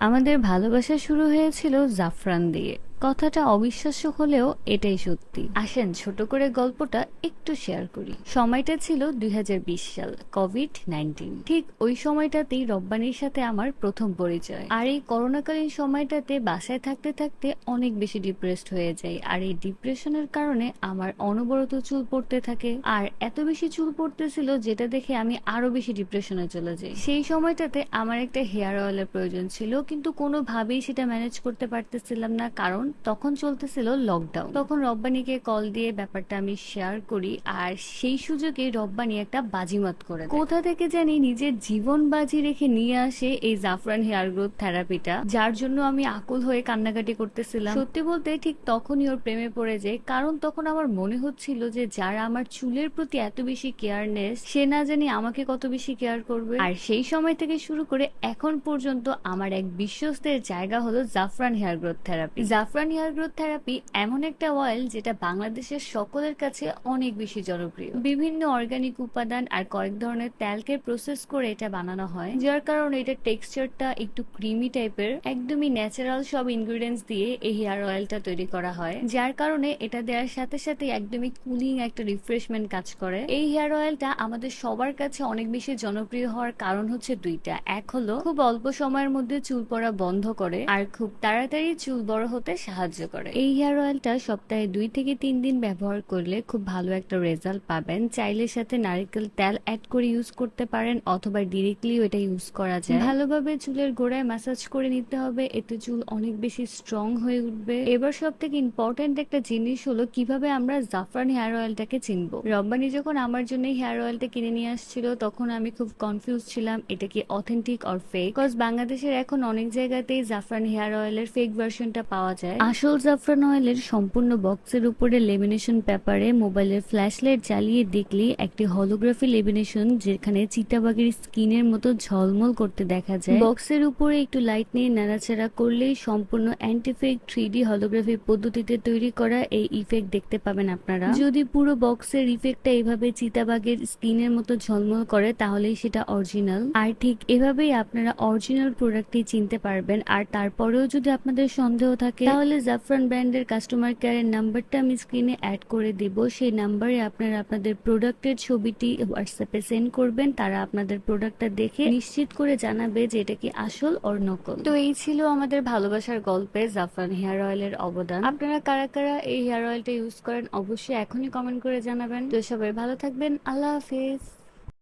আমাদের ভালোবাসা শুরু হয়েছিল জাফরান দিয়ে। কথাটা অবিশ্বাস্য হলেও এটাই সত্যি। আসেন ছোট করে গল্পটা একটু শেয়ার করি। সময়টা ছিল দুই হাজার বিশ সাল কোভিড নাইন্টিন ঠিক ওই সময়টাতেই রব্বানির সাথে আমার প্রথম পরিচয়। আর এই করোনাকালীন সময়টাতে বাসায় থাকতে থাকতে অনেক বেশি ডিপ্রেসড হয়ে যাই। আর এই ডিপ্রেশনের কারণে আমার অনবরত চুল পড়তে থাকে। আর এত বেশি চুল পড়তেছিল যেটা দেখে আমি আরও বেশি ডিপ্রেশনে চলে যাই। সেই সময়টাতে আমার একটা হেয়ার অয়েলের প্রয়োজন ছিল, কিন্তু কোনোভাবেই সেটা ম্যানেজ করতে পারতেছিলাম না। কারণ তখন চলতেছিল লকডাউন তখন রব্বানিকে কল দিয়ে ব্যাপারটা আমি শেয়ার করি, আর সেই সুযোগে রব্বানি একটা বাজিমাত করে কোথা থেকে জানি নিজের জীবন বাজি রেখে নিয়ে আসে এই জাফরান হেয়ার গ্রোথ থেরাপিটা, যার জন্য আমি আকুল হয়ে কান্নাকাটি করতেছিলাম। সত্যি বলতে ঠিক তখনই ওর প্রেমে পড়ে যায়, কারণ তখন আমার মনে হচ্ছিল যে যারা আমার চুলের প্রতি এত বেশি কেয়ারনেস, সে না জানি আমাকে কত বেশি কেয়ার করবে। আর সেই সময় থেকে শুরু করে এখন পর্যন্ত আমার এক বিশ্বস্তের জায়গা হলো Jafran hair growth therapy. Jafran hair growth therapy এমন একটা অয়েল যেটা বাংলাদেশের সকলের কাছে অনেক বেশি জনপ্রিয়। বিভিন্ন অর্গানিক উপাদান আর কয়েক ধরনের তেলকে প্রসেস করে এটা বানানো হয়, যার কারণে এটার টেক্সচারটা একটু ক্রিমি টাইপের একদমই ন্যাচারাল সব ইনগ্রিডিয়েন্টস দিয়ে এই হেয়ার অয়েলটা তৈরি করা হয়, যার কারণে এটা দেওয়ার সাথে সাথে একদমই কুলিং একটা রিফ্রেশমেন্ট কাজ করে। এই হেয়ার অয়েলটা আমাদের সবার কাছে অনেক বেশি জনপ্রিয় হওয়ার কারণ হচ্ছে দুইটা। এক হলো, খুব অল্প সময়ের মধ্যে চুল পড়া বন্ধ করে, আর খুব তাড়াতাড়ি চুল বড় হতে সাহায্য করে। এই হেয়ার অয়েলটা সপ্তাহে দুই থেকে তিন দিন ব্যবহার করলে খুব ভালো একটা রেজাল্ট পাবেন। চাইলে সাথে নারকেল তেল অ্যাড করে ইউজ করতে পারেন অথবা ডিরেক্টলি এটা ইউজ করা যায়। ভালোভাবে চুলের গোড়ায় ম্যাসাজ করে নিতে হবে, এতে চুল অনেক বেশি স্ট্রং হয়ে উঠবে। এবার সব থেকে ইম্পর্টেন্ট একটা জিনিস হলো কীভাবে আমরা জাফরান হেয়ার অয়েলটাকে চিনবো। রব্বানি যখন আমার জন্য হেয়ার অয়েলটা কিনে নিয়ে আসছিল, তখন আমি খুব কনফিউজ ছিলাম, এটা কি অথেন্টিক অর ফেক বিকজ বাংলাদেশের এখন অনেক জায়গাতেই জাফরান হেয়ার অয়েলের ফেক ভার্সনটা পাওয়া যায়। আসল জাফরান অয়েলের সম্পূর্ণ বক্সের উপরে লেমিনেশন পেপারে মোবাইলের ফ্ল্যাশ লাইট জ্বালিয়ে দেখলে একটি হলোগ্রাফি লেমিনেশন যেখানে চিতাবাগের স্কিনের মতো ঝলমল করতে দেখা যায়। বক্সের উপরে একটু লাইট নিয়ে নাড়াচাড়া করলেই সম্পূর্ণ অ্যান্টিফেক থ্রি ডি হলোগ্রাফি পদ্ধতিতে তৈরি করা এই ইফেক্ট দেখতে পাবেন আপনারা। যদি পুরো বক্সের ইফেক্টটা এভাবে চিতাবাগের স্কিনের মতো ঝলমল করে তাহলেই সেটা অরিজিনাল। আর ঠিক এভাবেই আপনারা অরিজিনাল প্রোডাক্টটি চিনতে পারবেন। আর তারপরেও যদি আপনাদের সন্দেহ থাকে তাহলে জাফরান ব্র্যান্ডের কাস্টমার কেয়ারের নাম্বারটা আমি স্ক্রিনে অ্যাড করে দেব। সেই নাম্বারে আপনারা আপনাদের প্রোডাক্টের ছবিটি হোয়াটসঅ্যাপে সেন্ড করবেন, তারা আপনাদের প্রোডাক্টটা দেখে নিশ্চিত করে জানাবে যে এটা কি আসল ওর নকল। তো এই ছিল আমাদের ভালোবাসার গল্পে জাফরান হেয়ার অয়েলের অবদান। আপনারা কারা কারা এই হেয়ার অয়েলটা ইউজ করেন, অবশ্যই এখনই কমেন্ট করে জানাবেন। তো সবাই ভালো থাকবেন, আল্লাহ হাফেজ।